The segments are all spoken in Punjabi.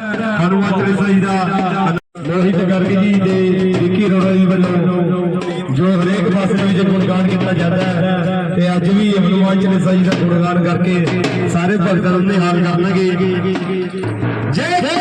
ਹਨੂਮਾਨ ਚਾਲੀਸਾ ਜੀ ਦਾ ਮੋਹਿਤ ਗਰਗ ਜੀ ਦੇ ਵਿੱਕੀ ਰੋੜਾ ਜੀ ਵੱਲੋਂ ਜੋ ਹਰੇਕ ਪਾਸੇ ਵਿੱਚ ਗੁਣਗਾਨ ਕੀਤਾ ਜਾਂਦਾ ਹੈ, ਤੇ ਅੱਜ ਵੀ ਹਨੂਮਾਨ ਚਾਲੀਸਾ ਜੀ ਦਾ ਗੁਣਗਾਨ ਕਰਕੇ ਸਾਰੇ ਭਗਤਾਂ ਨੂੰ ਨਿਹਾਲ ਕਰਨਗੇ। ਜੈ ਜੈ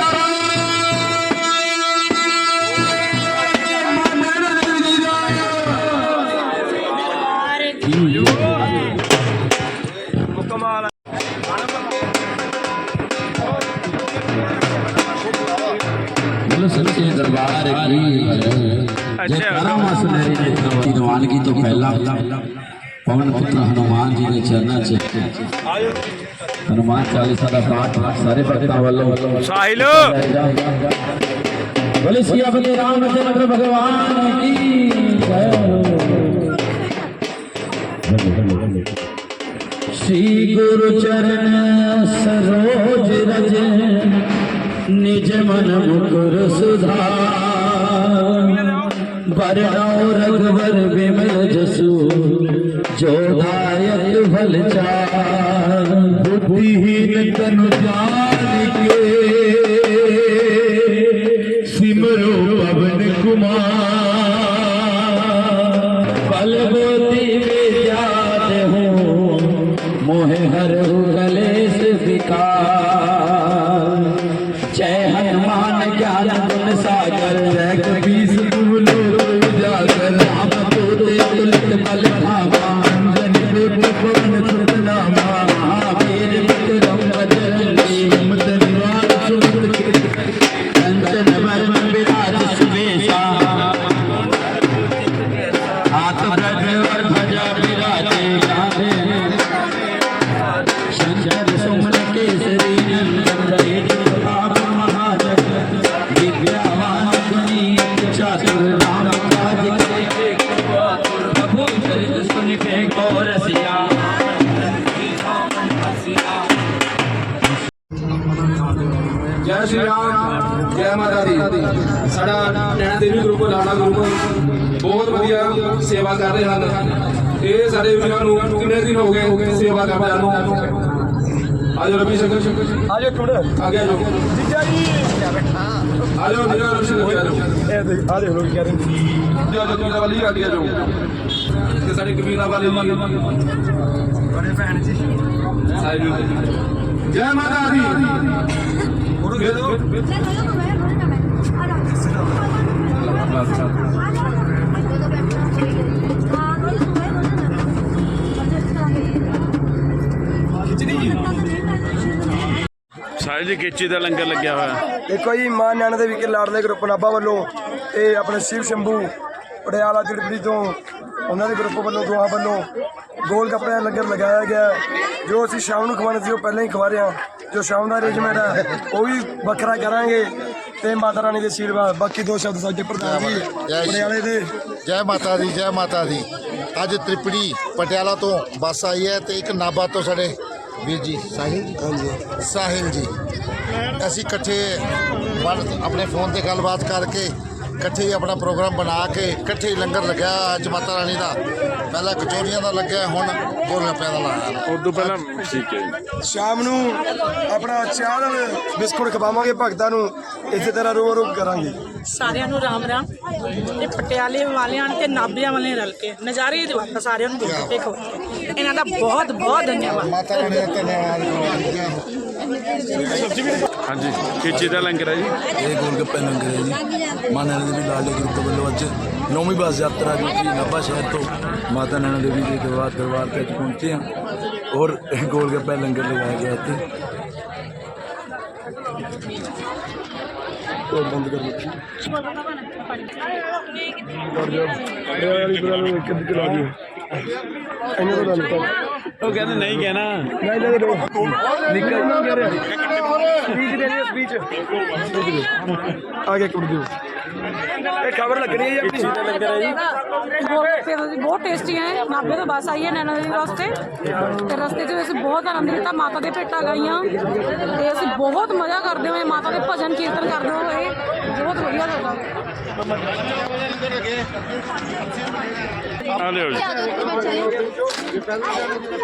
વાનગી तो पहला पवन पुत्र हनुमान जी ने चरना चाहिए हनुमान चालीसा का पाठ सारे भक्तों वालों। साहिल। भगवान श्री गुरु चरण सरोज रज निज मन मुकुर सुधार। ਬਰਨਾਉ ਰਗਵਰ ਬਿਮਲ ਜਸੂ ਜੋਧਾਇਤ ਫਲ ਚਾਰ ਬੁੱਧੀਹੀਨ ਤਨ ਜਾਣ ਕੇ ਬਹੁਤ ਵਧੀਆ ਸੇਵਾ ਕਰ ਰਹੇ ਹਨ। ਇਹ ਸਾਡੇ ਵੀਰਾਂ ਨੂੰ ਕਿੰਨੇ ਦਿਨ ਹੋ ਗਏ ਸੇਵਾ ਕਰਦਿਆਂ ਨੂੰ ਆਜੋ ਰਵੀ ਸ਼ੰਕਰ ਆਜੋ ਮਿੰਟ। ਆ ਗਿਆ ਜੋ ਜੀਜਾ ਜੀ। ਆਜੋ ਨਿਰਾ ਰਵੀ ਸ਼ੰਕਰ ਇਹ ਦੇਖ ਆ ਦੇਖ ਲੋ ਕੀ ਕਹਿ ਰਹੇ ਜੋ ਜੋ ਕਬੀਰਾ ਵਾਲੀ ਆ ਗਿਆ ਜੋ ਤੇ ਸਾਡੇ ਕਬੀਰਾ ਵਾਲੀ ਜੀ। ਬੜੇ ਭੈਣ ਜੀ। ਜੈ। ਮਾਤਾ ਦੀ। ਗੁਰੂ ਦੇ ਦੋ ਖੇਚੀ ਦਾ ਲੰਗਰ ਲੱਗਿਆ ਹੋਇਆ। ਦੇਖੋ ਜੀ ਮਾਂ ਨੈਣ ਦੇ ਵਿਕੇ ਲਾਡਲੇ ਗਰੁੱਪ ਨਾਭਾ ਵੱਲੋਂ ਇਹ ਆਪਣੇ ਸ਼ਿਵ ਸ਼ੰਭੂ ਪਟਿਆਲਾ ਤਿੜਪੜੀ ਤੋਂ ਉਹਨਾਂ ਦੇ ਗਰੁੱਪ ਵੱਲੋਂ ਦੋਹਾਂ ਵੱਲੋਂ ਗੋਲ ਗੱਪੇ ਦਾ ਲੰਗਰ ਲਗਾਇਆ ਗਿਆ। ਹੈ। ਜੋ ਅਸੀਂ ਸ਼ਾਮ ਨੂੰ ਖਵਾਉਣਾ ਸੀ ਉਹ ਪਹਿਲਾਂ ਹੀ ਖਵਾ ਰਹੇ ਹਾਂ। ਜੋ ਸ਼ਾਮ ਦਾ ਅਰੇਂਜਮੈਂਟ ਹੈ ਉਹ ਵੀ ਵੱਖਰਾ ਕਰਾਂਗੇ। ਤੇ ਮਾਤਾ ਰਾਣੀ ਦੇ ਆਸ਼ੀਰਵਾਦ ਬਾਕੀ ਦੋ ਸ਼ਬਦ ਸਾਡੇ ਪ੍ਰਧਾਨ ਜੀ ਜੈ ਸ਼੍ਰੀ- ਪਟਿਆਲੇ ਦੇ। ਜੈ ਮਾਤਾ ਦੀ ਜੈ ਮਾਤਾ ਦੀ। ਅੱਜ ਤ੍ਰਿਪੜੀ ਪਟਿਆਲਾ ਤੋਂ ਬੱਸ ਆਈ ਹੈ ਤੇ ਇੱਕ ਨਾਭਾ ਤੋਂ ਸਾਡੇ ਵੀਰ ਜੀ ਸਾਹਿਲ ਹਾਂਜੀ। ਸਾਹਿਲ ਜੀ ਅਸੀਂ ਇਕੱਠੇ ਬਣ- ਆਪਣੇ ਫੋਨ ਤੇ ਗੱਲਬਾਤ ਕਰਕੇ ਇਕੱਠੇ ਹੀ ਆਪਣਾ ਪ੍ਰੋਗਰਾਮ ਬਣਾ ਕੇ ਇਕੱਠੇ ਹੀ ਲੰਗਰ ਲੱਗਿਆ ਅੱਜ ਮਾਤਾ ਰਾਣੀ ਦਾ। ਪਹਿਲਾਂ ਕਚੋਰੀਆਂ ਦਾ ਲੱਗਿਆ ਹੁਣ ਗੋਲਗੱਪਿਆਂ ਦਾ ਲਾਇਆ। ਉਦੋਂ ਪਹਿਲਾਂ ਠੀਕ ਹੈ ਜੀ। ਸ਼ਾਮ ਨੂੰ ਆਪਣਾ ਚਾਹ ਨਾਲ ਬਿਸਕੁਟ ਖਵਾਵਾਂਗੇ ਭਗਤਾਂ ਨੂੰ। ਇਸੇ ਤਰ੍ਹਾਂ ਰੋ ਰੋ ਕਰਾਂਗੇ। ਸਾਰਿਆਂ ਨੂੰ ਰਾਮ ਰਾਮ ਇਹ ਪਟਿਆਲੇ ਵਾਲਿਆਂ ਤੇ ਨਾਭਿਆਂ ਵਾਲੇ ਰਲ ਕੇ ਨਜ਼ਾਰੇ ਦਿਵਾਤਾ ਸਾਰਿਆਂ ਨੂੰ ਕੇ ਇਹਨਾਂ ਦਾ ਬਹੁਤ ਬਹੁਤ ਧੰਨਵਾਦ। ਮਾਤਾ ਰਾਣੀ ਦਾ ਧੰਨਵਾਦ। ਕਰੋ ਹਾਂਜੀ ਖੇਚੀ ਦਾ ਲੰਗਰ ਹੈ ਜੀ? ਇਹ ਗੋਲਗੱਪੇ ਲੰਗਰ ਹੈ ਜੀ। ਮਾਂ ਨੈਣਾ ਦੇਵੀ ਲਾਲੇ ਗਰੁੱਪ ਵੱਲੋਂ ਅੱਜ ਨੌਵੀਂ ਬੱਸ ਯਾਤਰਾ ਜੋ ਕਿ ਨਾਭਾ ਸ਼ਹਿਰ ਤੋਂ ਮਾਤਾ ਨੈਣਾ ਦੇਵੀ ਦੇ ਦਰਬਾਰ ਦਰਬਾਰ ਤੇ ਪਹੁੰਚੇ ਹਾਂ। ਔਰ ਇਹ ਗੋਲਗੱਪੇ ਲੰਗਰ ਲਗਾਇਆ ਗਿਆ ਇੱਥੇ। ਇਹਨਾਂ ਤੋਂ ਗੱਲ ਕਰ। ਉਹ ਕਹਿੰਦੇ ਨਹੀਂ ਕਹਿਣਾ। ਨਹੀਂ ਨਹੀਂ ਰੋ ਨਿਕਲ। ਨਾ ਕਰ ਸਪੀਚ ਦੇ ਰਹੀ ਸਪੀਚ। ਆਗੇ ਕੁੜ ਦਿਓ ਇਹ ਖਬਰ ਲੱਗਣੀ ਹੈ ਜੀ ਆਪਣੀ। ਗੋਲਗੱਪੇ ਬਹੁਤ ਟੇਸਟੀ ਹੈ। ਨਾਭੇ ਤੋਂ ਬੱਸ ਆਈ ਹੈ ਨੈਣਾ ਦੇਵੀ ਵਾਸਤੇ। ਤੇ ਰਸਤੇ 'ਚ ਅਸੀਂ ਬਹੁਤ ਆਨੰਦ ਲਿੱਤਾ ਮਾਤਾ ਦੇ ਭੇਟਾਂ ਗਾਈਆਂ। ਤੇ ਅਸੀਂ ਬਹੁਤ ਮਜ਼ਾ ਕਰਦੇ ਹੋਏ ਮਾਤਾ ਦੇ ਭਜਨ ਕੀਰਤਨ ਕਰਦੇ ਹੋਏ। ਬਹੁਤ ਵਧੀਆ ਲੱਗਾ। ਆ ਲਿਓ ਜੀ।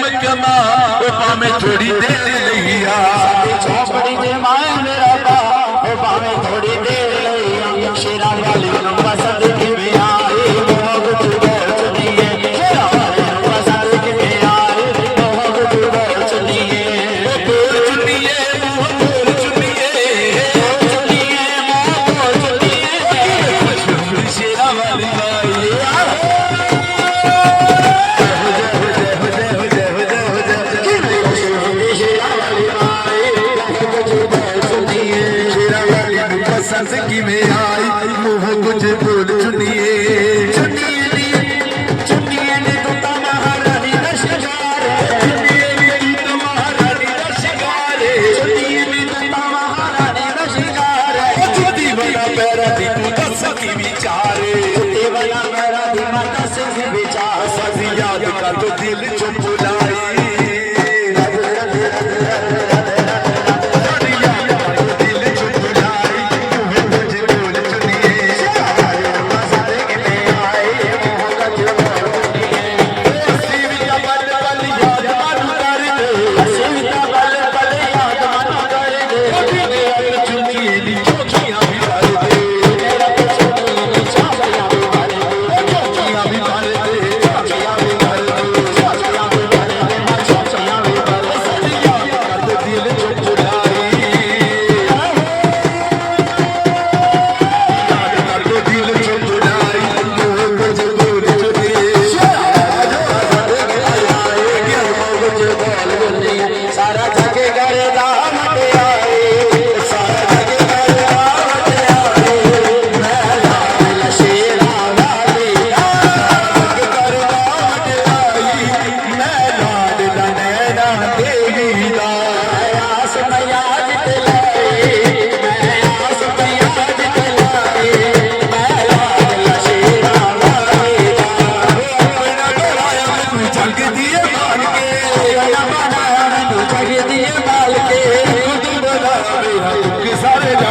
ਮੱਕਮਾ ਉਹ ਭਾਵੇਂ ਛੋੜੀ ਦੇ ਲਈਆ ਸਾਡੇ ਛੋਪੜੀ ਦੇ ਮਾਂ ਨੇ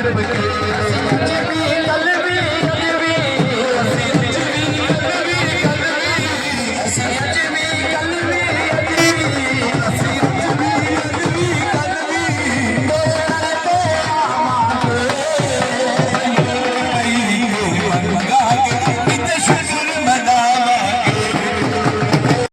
சிறப்புக்கு